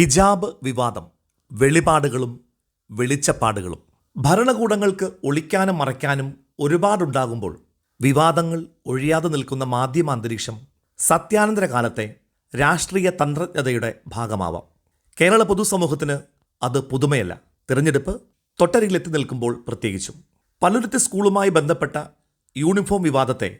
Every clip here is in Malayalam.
ഹിജാബ് വിവാദം വെളിപാടുകളും വെളിച്ചപ്പാടുകളും. ഭരണകൂടങ്ങൾക്ക് ഒളിക്കാനും മറയ്ക്കാനും ഒരുപാടുണ്ടാകുമ്പോൾ വിവാദങ്ങൾ ഒഴിയാതെ നിൽക്കുന്ന മാധ്യമ അന്തരീക്ഷം സത്യാനന്തര കാലത്തെ രാഷ്ട്രീയ തന്ത്രജ്ഞതയുടെ ഭാഗമാവാം. കേരള പൊതുസമൂഹത്തിന് അത് പുതുമയല്ല. തിരഞ്ഞെടുപ്പ് തൊട്ടരികിലെത്തി നിൽക്കുമ്പോൾ പ്രത്യേകിച്ചും. പലരുത്തി സ്കൂളുമായി ബന്ധപ്പെട്ട യൂണിഫോം വിവാദത്തെ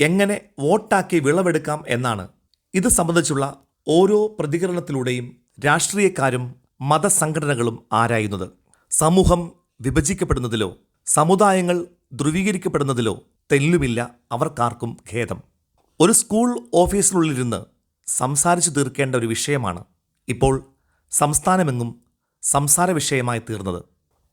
എങ്ങനെ വോട്ടാക്കി വിളവെടുക്കാം എന്നാണ് ഇത് സംബന്ധിച്ചുള്ള ഓരോ പ്രതികരണത്തിലൂടെയും രാഷ്ട്രീയക്കാരും മതസംഘടനകളും ആരായുന്നത്? സമൂഹം വിഭജിക്കപ്പെടുന്നതിലോ സമുദായങ്ങൾ ധ്രുവീകരിക്കപ്പെടുന്നതിലോ തെല്ലുമില്ല അവർക്കാർക്കും ഖേദം. ഒരു സ്കൂൾ ഓഫീസിനുള്ളിലിരുന്ന് സംസാരിച്ചു തീർക്കേണ്ട ഒരു വിഷയമാണ് ഇപ്പോൾ സംസ്ഥാനമെങ്ങും സംസാര വിഷയമായി തീർന്നത്.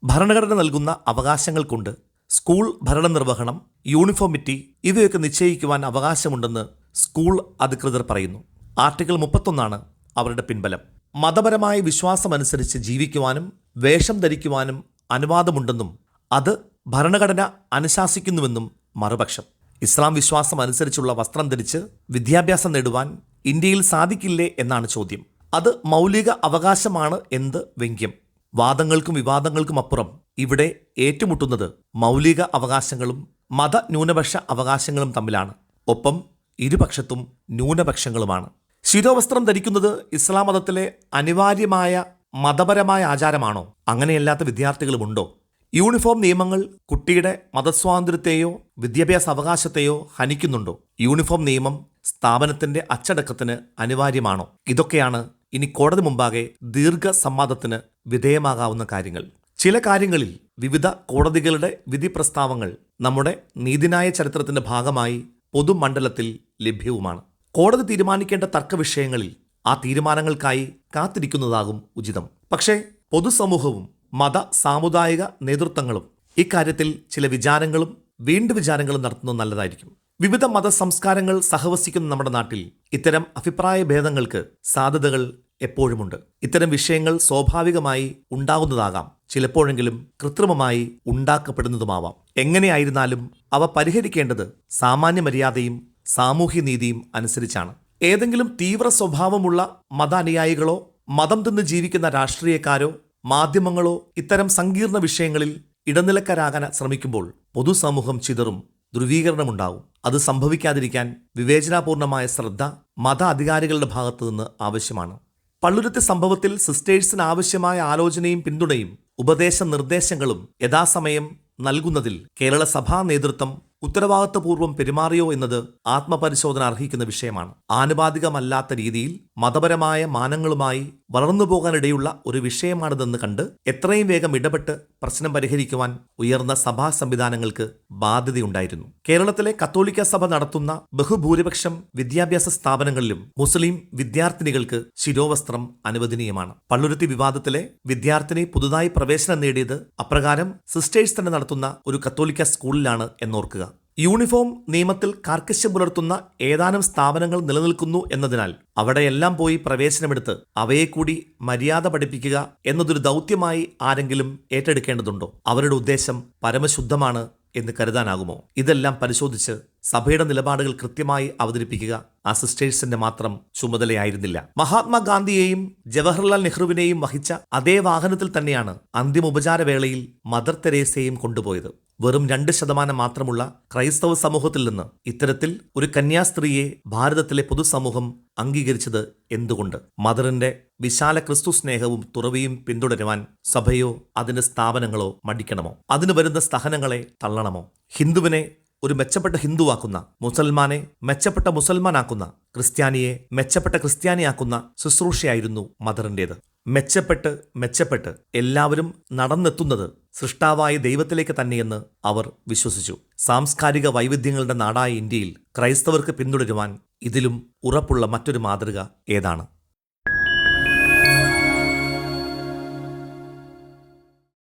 ഭരണഘടന നൽകുന്ന അവകാശങ്ങൾ കൊണ്ട് സ്കൂൾ ഭരണ നിർവഹണം യൂണിഫോമിറ്റി ഇവയൊക്കെ നിശ്ചയിക്കുവാൻ അവകാശമുണ്ടെന്ന് സ്കൂൾ അധികൃതർ പറയുന്നു. ആർട്ടിക്കിൾ മുപ്പത്തൊന്നാണ് അവരുടെ പിൻബലം. മതപരമായ വിശ്വാസമനുസരിച്ച് ജീവിക്കുവാനും വേഷം ധരിക്കുവാനും അനുവാദമുണ്ടെന്നും അത് ഭരണഘടന അനുശാസിക്കുന്നുവെന്നും മറുപക്ഷം. ഇസ്ലാം വിശ്വാസം അനുസരിച്ചുള്ള വസ്ത്രം ധരിച്ച് വിദ്യാഭ്യാസം നേടുവാൻ ഇന്ത്യയിൽ സാധിക്കില്ലേ എന്നാണ് ചോദ്യം. അത് മൗലിക അവകാശമാണ് എന്ത് വ്യംഗ്യം വാദങ്ങൾക്കും വിവാദങ്ങൾക്കും അപ്പുറം ഇവിടെ ഏറ്റുമുട്ടുന്നത് മൗലിക അവകാശങ്ങളും മത ന്യൂനപക്ഷ അവകാശങ്ങളും തമ്മിലാണ്. ഒപ്പം ഇരുപക്ഷത്തും ന്യൂനപക്ഷങ്ങളുമാണ്. ശിരോവസ്ത്രം ധരിക്കുന്നത് ഇസ്ലാം മതത്തിലെ അനിവാര്യമായ മതപരമായ ആചാരമാണോ? അങ്ങനെയല്ലാത്ത വിദ്യാർത്ഥികളുമുണ്ടോ? യൂണിഫോം നിയമങ്ങൾ കുട്ടിയുടെ മതസ്വാതന്ത്ര്യത്തെയോ വിദ്യാഭ്യാസ അവകാശത്തെയോ ഹനിക്കുന്നുണ്ടോ? യൂണിഫോം നിയമം സ്ഥാപനത്തിന്റെ അച്ചടക്കത്തിന് അനിവാര്യമാണോ? ഇതൊക്കെയാണ് ഇനി കോടതി മുമ്പാകെ ദീർഘ സംവാദത്തിന് വിധേയമാകാവുന്ന കാര്യങ്ങൾ. ചില കാര്യങ്ങളിൽ വിവിധ കോടതികളുടെ വിധി പ്രസ്താവങ്ങൾ നമ്മുടെ നീതിന്യായ ചരിത്രത്തിന്റെ ഭാഗമായി പൊതുമണ്ഡലത്തിൽ ലഭ്യവുമാണ്. കോടതി തീരുമാനിക്കേണ്ട തർക്ക വിഷയങ്ങളിൽ ആ തീരുമാനങ്ങൾക്കായി കാത്തിരിക്കുന്നതാകും ഉചിതം. പക്ഷേ പൊതുസമൂഹവും മത സാമുദായിക നേതൃത്വങ്ങളും ഇക്കാര്യത്തിൽ ചില വിചാരങ്ങളും വീണ്ടും വിചാരങ്ങളും നടത്തുന്നത് നല്ലതായിരിക്കും. വിവിധ മത സംസ്കാരങ്ങൾ സഹവസിക്കുന്ന നമ്മുടെ നാട്ടിൽ ഇത്തരം അഭിപ്രായ ഭേദങ്ങൾക്ക് സാധ്യതകൾ എപ്പോഴുമുണ്ട്. ഇത്തരം വിഷയങ്ങൾ സ്വാഭാവികമായി ഉണ്ടാകുന്നതാകാം. ചിലപ്പോഴെങ്കിലും കൃത്രിമമായി ഉണ്ടാക്കപ്പെടുന്നതുമാവാം. എങ്ങനെയായിരുന്നാലും അവ പരിഹരിക്കേണ്ടത് സാമാന്യ മര്യാദയും സാമൂഹ്യനീതിയും അനുസരിച്ചാണ്. ഏതെങ്കിലും തീവ്ര സ്വഭാവമുള്ള മത അനുയായികളോ മതം തിന്ന് ജീവിക്കുന്ന രാഷ്ട്രീയക്കാരോ മാധ്യമങ്ങളോ ഇത്തരം സങ്കീർണ വിഷയങ്ങളിൽ ഇടനിലക്കാരാകാൻ ശ്രമിക്കുമ്പോൾ പൊതുസമൂഹം ചിതറും ധ്രുവീകരണമുണ്ടാവും. അത് സംഭവിക്കാതിരിക്കാൻ വിവേചനാപൂർണമായ ശ്രദ്ധ മത അധികാരികളുടെ ഭാഗത്തു നിന്ന് ആവശ്യമാണ്. പള്ളുരുത്തി സംഭവത്തിൽ സിസ്റ്റേഴ്സിന് ആവശ്യമായ ആലോചനയും പിന്തുണയും ഉപദേശ നിർദ്ദേശങ്ങളും യഥാസമയം നൽകുന്നതിൽ കേരള സഭാ നേതൃത്വം ഉത്തരവാദിത്വപൂർവം പെരുമാറിയോ എന്നത് ആത്മപരിശോധന അർഹിക്കുന്ന വിഷയമാണ്. ആനുപാതികമല്ലാത്ത രീതിയിൽ മതപരമായ മാനങ്ങളുമായി വളർന്നു പോകാനിടയുള്ള ഒരു വിഷയമാണിതെന്ന് കണ്ട് എത്രയും വേഗം ഇടപെട്ട് പ്രശ്നം പരിഹരിക്കുവാൻ ഉയർന്ന സഭാ സംവിധാനങ്ങൾക്ക് ബാധ്യതയുണ്ടായിരുന്നു. കേരളത്തിലെ കത്തോലിക്ക സഭ നടത്തുന്ന ബഹുഭൂരിപക്ഷം വിദ്യാഭ്യാസ സ്ഥാപനങ്ങളിലും മുസ്ലിം വിദ്യാർത്ഥിനികൾക്ക് ശിരോവസ്ത്രം അനുവദനീയമാണ്. പള്ളുരുത്തി വിവാദത്തിലെ വിദ്യാർത്ഥിനി പുതുതായി പ്രവേശനം നേടിയത് അപ്രകാരം സിസ്റ്റേഴ്സ് തന്നെ നടത്തുന്ന ഒരു കത്തോലിക്ക സ്കൂളിലാണ് എന്നോർക്കുക. യൂണിഫോം നിയമത്തിൽ കാർക്കശ്യം പുലർത്തുന്ന ഏതാനും സ്ഥാപനങ്ങൾ നിലനിൽക്കുന്നു എന്നതിനാൽ അവിടെയെല്ലാം പോയി പ്രവേശനമെടുത്ത് അവയെ കൂടി മര്യാദ പഠിപ്പിക്കുക എന്നതൊരു ദൗത്യമായി ആരെങ്കിലും ഏറ്റെടുക്കേണ്ടതുണ്ടോ? അവരുടെ ഉദ്ദേശം പരമശുദ്ധമാണ് എന്ന് കരുതാനാകുമോ? ഇതെല്ലാം പരിശോധിച്ച് സഭയുടെ നിലപാടുകൾ കൃത്യമായി അവതരിപ്പിക്കുക ആ സിസ്റ്റേഴ്സിന്റെ മാത്രം ചുമതലയായിരുന്നില്ല. മഹാത്മാഗാന്ധിയെയും ജവഹർലാൽ നെഹ്റുവിനെയും വഹിച്ച അതേ വാഹനത്തിൽ തന്നെയാണ് അന്തിമ ഉപചാരവേളയിൽ മദർ തെരേസയെയും കൊണ്ടുപോയത്. വെറും രണ്ട് ശതമാനം മാത്രമുള്ള ക്രൈസ്തവ സമൂഹത്തിൽ നിന്ന് ഇത്തരത്തിൽ ഒരു കന്യാസ്ത്രീയെ ഭാരതത്തിലെ പൊതുസമൂഹം അംഗീകരിച്ചത് എന്തുകൊണ്ട്? മദറിന്റെ വിശാല ക്രിസ്തു സ്നേഹവും തുറവിയും പിന്തുടരുവാൻ സഭയോ അതിന്റെ സ്ഥാപനങ്ങളോ മടിക്കണമോ? അതിന് വരുന്ന സ്ഥഹനങ്ങളെ തള്ളണമോ? ഹിന്ദുവിനെ ഒരു മെച്ചപ്പെട്ട ഹിന്ദുവാക്കുന്ന മുസൽമാനെ മെച്ചപ്പെട്ട മുസൽമാനാക്കുന്ന ക്രിസ്ത്യാനിയെ മെച്ചപ്പെട്ട ക്രിസ്ത്യാനിയാക്കുന്ന ശുശ്രൂഷയായിരുന്നു മദറിന്റേത് മെച്ചപ്പെട്ട് മെച്ചപ്പെട്ട് എല്ലാവരും നടന്നെത്തുന്നത് സൃഷ്ടാവായ ദൈവത്തിലേക്ക് തന്നെയെന്ന് അവർ വിശ്വസിച്ചു. സാംസ്കാരിക വൈവിധ്യങ്ങളുടെ നാടായ ഇന്ത്യയിൽ ക്രൈസ്തവർക്ക് പിന്തുടരുവാൻ ഇതിലും ഉറപ്പുള്ള മറ്റൊരു മാതൃക ഏതാണ്?